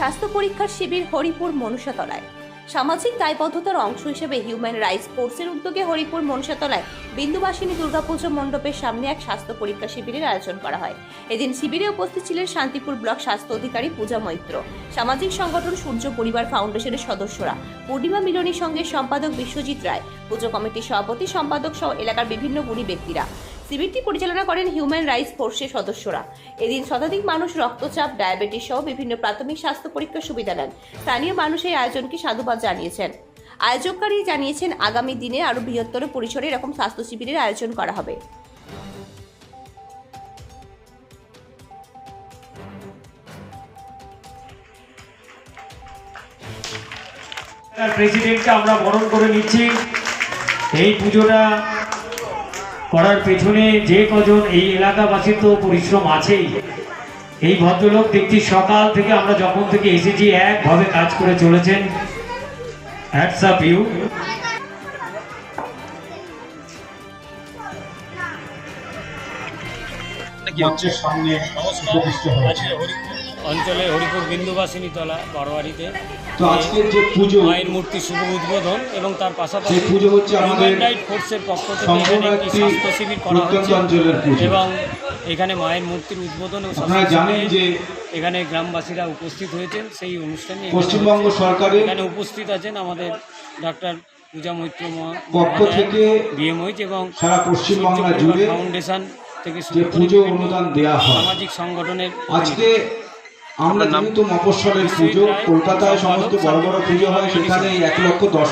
স্বাস্থ্য পরীক্ষার শিবির হরিপুর মনুষ্যতলায় সামাজিক দায়বদ্ধতার অংশ হিসেবে হিউম্যান রাইটস ফোর্সের উদ্যোগে হরিপুর মনুষ্যতলায় বিন্দুবাসিনী দুর্গাপুজো মণ্ডপের সামনে এক স্বাস্থ্য পরীক্ষা শিবিরের আয়োজন করা হয়। এদিন শিবিরে উপস্থিত ছিলেন শান্তিপুর ব্লক স্বাস্থ্য অধিকারী পূজা মৈত্র। সামাজিক সংগঠন সূর্য পরিবার ফাউন্ডেশনের সদস্যরা, পূর্ণিমা মিলনীর সঙ্গে সম্পাদক বিশ্বজিৎ রায়, পুজো কমিটির সভাপতি, সম্পাদক সহ এলাকার বিভিন্ন গুণী ব্যক্তিরা। শিবিরটি পরিচালনা করেন হিউম্যান রাইটস ফোর্সের সদস্যরা। এদিন শতাধিক মানুষ রক্তচাপ, ডায়াবেটিস সহ বিভিন্ন প্রাথমিক স্বাস্থ্য পরীক্ষার সুবিধা নেন। স্থানীয় মানুষ এই আয়োজনকে সাধুবাদ জানিয়েছেন। আয়োজককারী জানিয়েছেন, আগামী দিনে আরও বৃহত্তর পরিসরে এরকম স্বাস্থ্য শিবিরের আয়োজন করা হবে। প্রেসিডেন্টকে আমরা বরণ করে নিচ্ছি। এই পুজোটা করার পেছনে যে কজন এই এলাকাবাসীর তো পরিশ্রম আছেই। এই ভদ্রলোক দেখছি সকাল থেকে আমরা যখন থেকে এসেছি, একভাবে কাজ করে চলেছেন। হ্যাটস আপ ইউ মঞ্চের সামনে অঞ্চলে হরিপুর বিন্দুবাসিনী তলা বারোয়ারিতে। তো আজকের যে পুজো মায়ের মূর্তি শুভ উদ্বোধন এবং তার পাশাপাশি পুজো হচ্ছে আমাদের হিউম্যান ফোর্সের পক্ষ থেকে এখানে একটি স্বাস্থ্য শিবির করা হচ্ছে এবং এখানে মায়ের মূর্তির উদ্বোধন ও আপনারা জানেন যে এখানে গ্রামবাসীরা উপস্থিত হয়েছেন সেই অনুষ্ঠানে পশ্চিমবঙ্গ সরকারের এখানে উপস্থিত আছেন আমাদের ডাক্তার পূজা মৈত্র মহা- পক্ষ থেকে বিএমওইচ এবং সারা পশ্চিমবাংলা জুড়ে ফাউন্ডেশন থেকে যে পুজো অনুদান দেয়া হয়। সামাজিক সংগঠনের আজকে আমরা নাম যেহেতু মফস্বলের পুজো কলকাতায় সমস্ত বড় বড় পুজো হয় সেখানে এক লক্ষ দশ